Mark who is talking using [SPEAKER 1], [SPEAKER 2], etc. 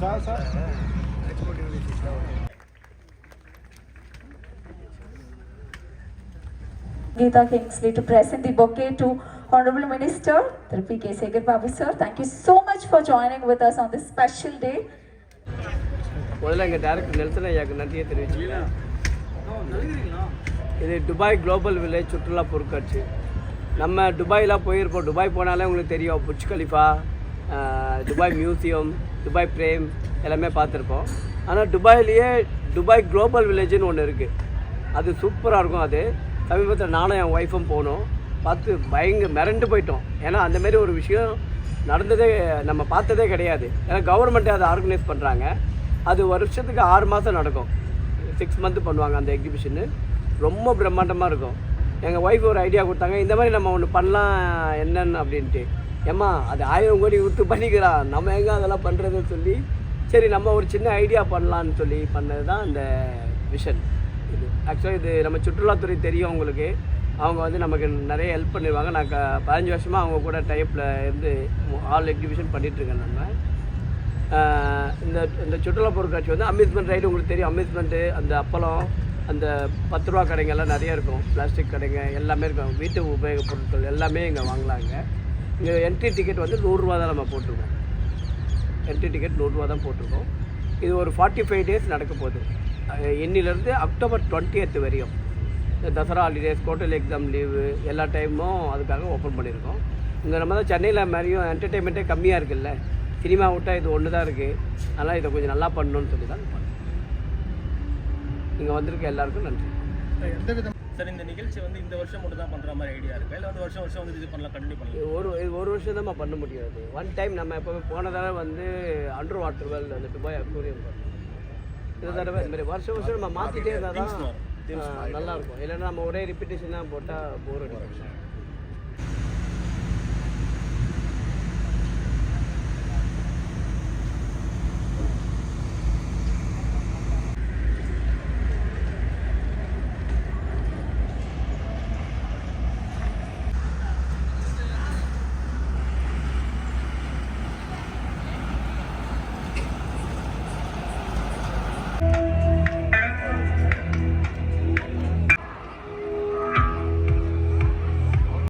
[SPEAKER 1] Sir sir
[SPEAKER 2] Geeta Kingsley to present the bouquet to Honorable Minister Thirupi K. Segar Babu sir. Thank you so much for joining with us on this special day.
[SPEAKER 3] முதல்ல எங்கள் director Nelson ஐயாக்கு நன்றியை தெரிவிச்சுக்கிறேன் இது Dubai global village சுற்றுலா பொருட்காட்சி நம்ம துபாய்லாம் போயிருப்போம் துபாய் போனாலே உங்களுக்கு தெரியும் புட்ச் கலிஃபா ஆஹ், Dubai museum Dubai frame எல்லாமே பார்த்துருப்போம் ஆனால் துபாயிலேயே துபாய் குளோபல் வில்லேஜ்னு ஒன்று இருக்குது அது சூப்பராக இருக்கும் அது. சமீபத்தில் நானும் என் ஒய்ஃபும் போனோம். பார்த்து பயங்க மிரண்டு போயிட்டோம். ஏன்னா அந்தமாரி ஒரு விஷயம் நடந்ததே நம்ம பார்த்ததே கிடையாது. ஏன்னா கவர்மெண்ட்டே அதை ஆர்கனைஸ் பண்ணுறாங்க அது வருஷத்துக்கு ஆறு மாதம் நடக்கும். சிக்ஸ் மந்த்து பண்ணுவாங்க அந்த எக்ஸிபிஷனு ரொம்ப பிரம்மாண்டமாக இருக்கும். எங்கள் ஒய்ஃப் ஒரு ஐடியா கொடுத்தாங்க இந்த மாதிரி நம்ம ஒன்று பண்ணலாம் என்னென்னு? அப்படின்ட்டு. ஏம்மா அது ஆயிரம் கோடி விட்டு பண்ணிக்கிறான் நம்ம எங்கே அதெல்லாம் பண்ணுறதுன்னு சொல்லி சரி நம்ம ஒரு சின்ன ஐடியா பண்ணலான்னு சொல்லி பண்ணது தான் இந்த விஷன் இது ஆக்சுவலாக இது நம்ம சுற்றுலாத்துறை தெரியும் உங்களுக்கு. அவங்க வந்து நமக்கு நிறைய ஹெல்ப் பண்ணிடுவாங்க நான் க பதினஞ்சு வருஷமாக அவங்க கூட டைப்பில் இருந்து ஆல் எக்ஸிபிஷன் பண்ணிகிட்ருக்கேன் நம்ம. இந்த இந்த சுற்றுலா பொருட்காட்சி வந்து அம்யூஸ்மெண்ட் ரைடு உங்களுக்கு தெரியும். அம்யூஸ்மெண்ட்டு அந்த அப்பளம் அந்த பத்து ரூபா கடைங்க எல்லாம் நிறைய இருக்கும். பிளாஸ்டிக் கடைங்க எல்லாமே இருக்கும். வீட்டு உபயோகப் பொருட்கள் எல்லாமே இங்கே வாங்கலாங்க. இங்கே என்ட்ரி டிக்கெட் வந்து நூறுரூவா தான் நம்ம போட்டிருக்கோம். என்ட்ரி டிக்கெட் நூறுரூவா தான் போட்டிருக்கோம். இது ஒரு ஃபார்ட்டி ஃபைவ் டேஸ் நடக்க போகுது. இன்னிலேருந்து அக்டோபர் டுவெண்ட்டி வரையும். இந்த தசரா ஹாலிடேஸ் கோட்டல் எக்ஸாம் லீவு எல்லா டைமும் அதுக்காக ஓப்பன் பண்ணியிருக்கோம். இங்கே நம்ம தான் சென்னையில் மாதிரியும் என்டர்டெயின்மெண்ட்டே கம்மியாக இருக்குல்ல. சினிமா விட்டால் இது ஒன்று தான் இருக்குது அதனால் இதை கொஞ்சம் நல்லா பண்ணணும்னு சொல்லி தான் இங்கே வந்திருக்க எல்லாருக்கும் நன்றி.
[SPEAKER 1] எந்த விதம்
[SPEAKER 4] சார் இந்த நிகழ்ச்சி வந்து இந்த வருஷம் மட்டும் தான் பண்ற மாதிரி ஐடியா இருக்கா? இல்லை வந்து வருஷம் வருஷம் வந்து இது பண்ணலாம் கண்டினியூ பண்ணலாம்
[SPEAKER 3] ஒரு ஒரு வருஷம் தான் பண்ண முடியாது. ஒன் டைம் நம்ம எப்போவுமே போன தடவை வந்து அண்டர் வாட்டர் வேல் அந்த துபாய் அக்வேரியம் இந்த தடவை இந்த மாதிரி வருஷம் வருஷம் நம்ம மாற்றிட்டே இருந்தால் தான் நல்லா இருக்கும். இல்லைன்னா நம்ம ஒரே ரிப்பீட்டேஷனாக போட்டால் போர் அடிக்கும்.